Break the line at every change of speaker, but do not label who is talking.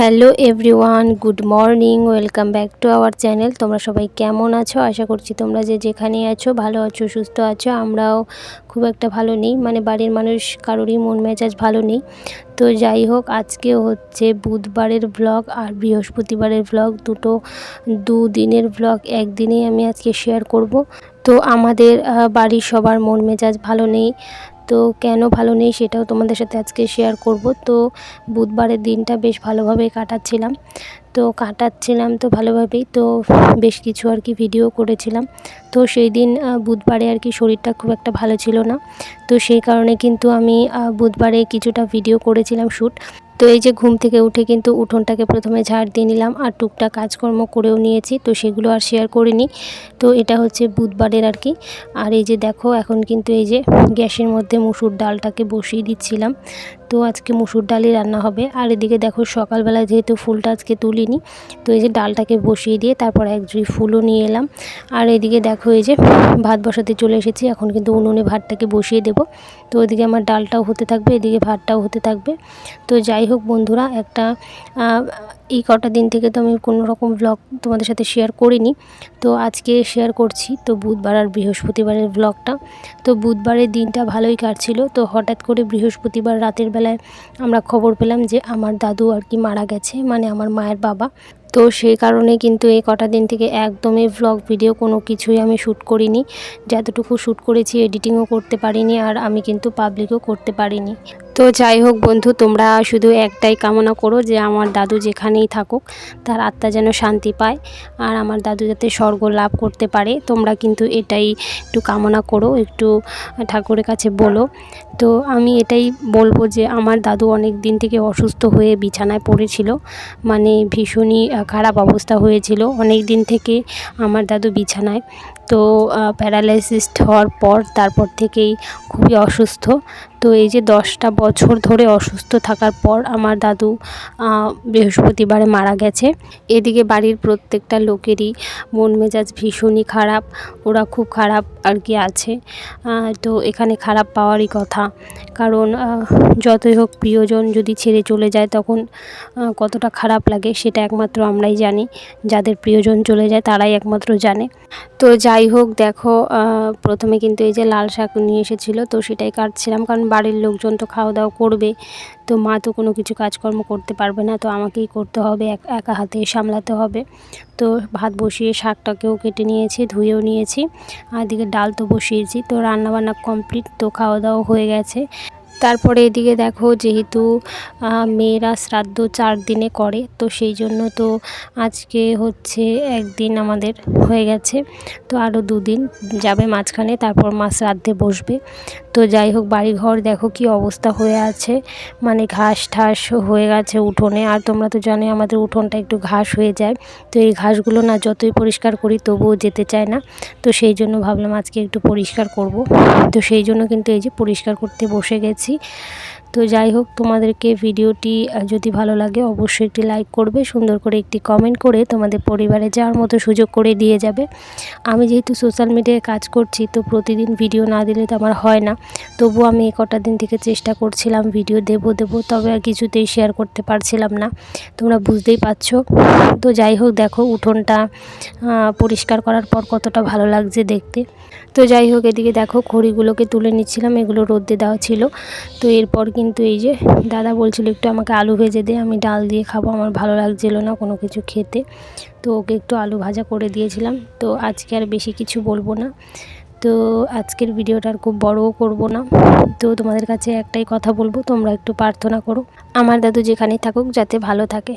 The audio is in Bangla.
Hello everyone, good morning, welcome back to our channel. তোমরা সবাই কেমন আছো? আশা করছি তোমরা যে যেখানেই আছো, ভালো আছো, সুস্থ আছো, আমরাও খুব একটা ভালো নেই। মানে বাড়ির মানুষ কারোরই মন মেজাজ ভালো নেই। তো যাই হোক, আজকে হচ্ছে বুধবারের ব্লগ আর বৃহস্পতিবারের ব্লগ দুটো, দু দিনের ব্লগ একদিনেই আমি আজকে শেয়ার করব। তো আমাদের বাড়ির সবার মন মেজাজ ভালো নেই। তো কেন ভালো নেই সেটাও তোমাদের সাথে আজকে শেয়ার করব। তো বুধবারের দিনটা বেশ ভালোভাবে কাটাচ্ছিলাম। তো কাটাচ্ছিলাম তো ভালোভাবেই, তো বেশ কিছু আর কি ভিডিও করেছিলাম। তো সেই দিন বুধবারে আর কি শরীরটা খুব একটা ভালো ছিল না। তো সেই কারণে কিন্তু আমি বুধবারে কিছুটা ভিডিও করেছিলাম শ্যুট তো এই যে ঘুম থেকে উঠে কিন্তু উঠোনটাকে প্রথমে ঝাড় দিয়ে নিলাম আর টুকটা কাজকর্ম করেও নিয়েছি, তো সেগুলো আর শেয়ার করিনি। তো এটা হচ্ছে বুধবারের আর কি। আর এই যে দেখো, এখন কিন্তু এই যে গ্যাসের মধ্যে মুসুর ডালটাকে বসিয়ে দিচ্ছিলাম। তো আজকে মুসুর ডালই রান্না হবে। আর এদিকে দেখো সকালবেলা যেহেতু ফুলটা আজকে তুলিনি, তো এই যে ডালটাকে বসিয়ে দিয়ে তারপর এক জুড়ি ফুলও নিয়ে এলাম। আর এদিকে দেখো এই যে ভাত বসাতে চলে এসেছি, এখন কিন্তু উনুনে ভাতটাকে বসিয়ে দেব। তো ওইদিকে আমার ডালটাও হতে থাকবে, এদিকে ভাতটাও হতে থাকবে। তো যাই হোক বন্ধুরা, একটা এই কটা দিন থেকে তো আমি কোনো রকম ব্লগ তোমাদের সাথে শেয়ার করিনি। তো আজকে শেয়ার করছি, তো বুধবার আর বৃহস্পতিবারের ব্লগটা তো বুধবারের দিনটা ভালোই কাটছিল, তো হঠাৎ করে বৃহস্পতিবার রাতের বেলায় আমরা খবর পেলাম যে আমার দাদু আর কি মারা গেছে মানে আমার মায়ের বাবা। তো সেই কারণে কিন্তু এই কটা দিন থেকে একদমই ভ্লগ ভিডিও কোনো কিছুই আমি শ্যুট করিনি। যতটুকু শ্যুট করেছি এডিটিংও করতে পারিনি আর আমি কিন্তু পাবলিকও করতে পারিনি। তো যাই হোক বন্ধু, তোমরা শুধু একটাই কামনা করো যে আমার দাদু যেখানেই থাকুক, তার আত্মা যেন শান্তি পায় আর আমার দাদু যাতে স্বর্গ লাভ করতে পারে, তোমরা কিন্তু এটাই একটু কামনা করো, একটু ঠাকুরের কাছে বলো। তো আমি এটাই বলব যে আমার দাদু অনেক দিন থেকে অসুস্থ হয়ে বিছানায় পড়েছিল মানে ভীষণই খারাপ অবস্থা হয়েছিল অনেক দিন থেকে আমার দাদু বিছানায়। তো প্যারালাইসিস হওয়ার পর তারপর থেকেই খুবই অসুস্থ। তো এই যে দশটা বছর ধরে অসুস্থ থাকার পর আমার দাদু বৃহস্পতিবারে মারা গেছে। এদিকে বাড়ির প্রত্যেকটা লোকেরই মন মেজাজ ভীষণই খারাপ, ওরা খুব খারাপ আর কি আছে। তো এখানে খারাপ পাওয়ারই কথা। কারণ যতই হোক প্রিয়জন যদি ছেড়ে চলে যায় তখন কতটা খারাপ লাগে সেটা একমাত্র আমরাই জানি। যাদের প্রিয়জন চলে যায় তারাই একমাত্র জানে। তো যাই হোক, দেখো প্রথমে কিন্তু এই যে লাল শাক নিয়ে এসেছিল, তো সেটাই কাটছিলাম। কারণ বাড়ির লোকজন তো খাওয়া দাওয়া করবে, তো মা তো কোনো কিছু কাজকর্ম করতে পারবে না, তো আমাকেই করতে হবে, এক হাতে সামলাতে হবে। তো ভাত বসিয়ে শাকটাকেও কেটে নিয়েছি, ধুয়েও নিয়েছি, আর এদিকে ডাল তো বসিয়েছি, তো রান্নাবান্না কমপ্লিট, তো খাওয়া দাওয়া হয়ে গেছে। তারপরে এদিকে দেখো যেহেতু মেয়েরা শ্রাদ্ধ চার দিনে করে, তো সেই জন্য তো আজকে হচ্ছে একদিন আমাদের হয়ে গেছে। তো আরও দুদিন যাবে মাঝখানে, তারপর মা শ্রাদ্ধে বসবে। তো যাই হোক, বাড়িঘর দেখো কি অবস্থা হয়ে আছে। মানে ঘাস ঠাস হয়ে গেছে উঠোনে। আর তোমরা তো জানো আমাদের উঠোনটা একটু ঘাস হয়ে যায়। তো এই ঘাসগুলো না যতই পরিষ্কার করি তবুও যেতে চায় না। তো সেই জন্য ভাবলাম আজকে একটু পরিষ্কার করব। তো সেই জন্য কিন্তু এই যে পরিষ্কার করতে বসে গেছি। নিয়েছি তো যাই হোক, তোমাদেরকে ভিডিওটি যদি ভালো লাগে অবশ্যই একটি লাইক করবে, সুন্দর করে একটি কমেন্ট করে তোমাদের পরিবারে যাওয়ার মতো সুযোগ করে দিয়ে যাবে। আমি যেহেতু সোশ্যাল মিডিয়ায় কাজ করছি, তো প্রতিদিন ভিডিও না দিলে তো আমার হয় না। তবুও আমি এই কটা দিন থেকে চেষ্টা করছিলাম ভিডিও দেব দেব, তবে আর কিছুতেই শেয়ার করতে পারছিলাম না। তোমরা বুঝতেই পারছ। তো যাই হোক, দেখো উঠোনটা পরিষ্কার করার পর কতটা ভালো লাগছে দেখতে। তো যাই হোক, এদিকে দেখো খড়িগুলোকে তুলে নিচ্ছিলাম, এগুলো রোদ্দে দেওয়া ছিল। তো এরপর কিন্তু এই যে দাদা বলছিল একটু আমাকে আলু ভেজে দে, আমি ডাল দিয়ে খাব, আমার ভালো লাগছিল না কোনো কিছু খেতে। তো ওকে একটু আলু ভাজা করে দিয়েছিলাম। তো আজকে আর বেশি কিছু বলব না। তো আজকের ভিডিওটা আর খুব বড়ও করব না। তো তোমাদের কাছে একটাই কথা বলব, তোমরা একটু প্রার্থনা করো। আমার দাদু যেখানেই থাকুক, যাতে ভালো থাকে।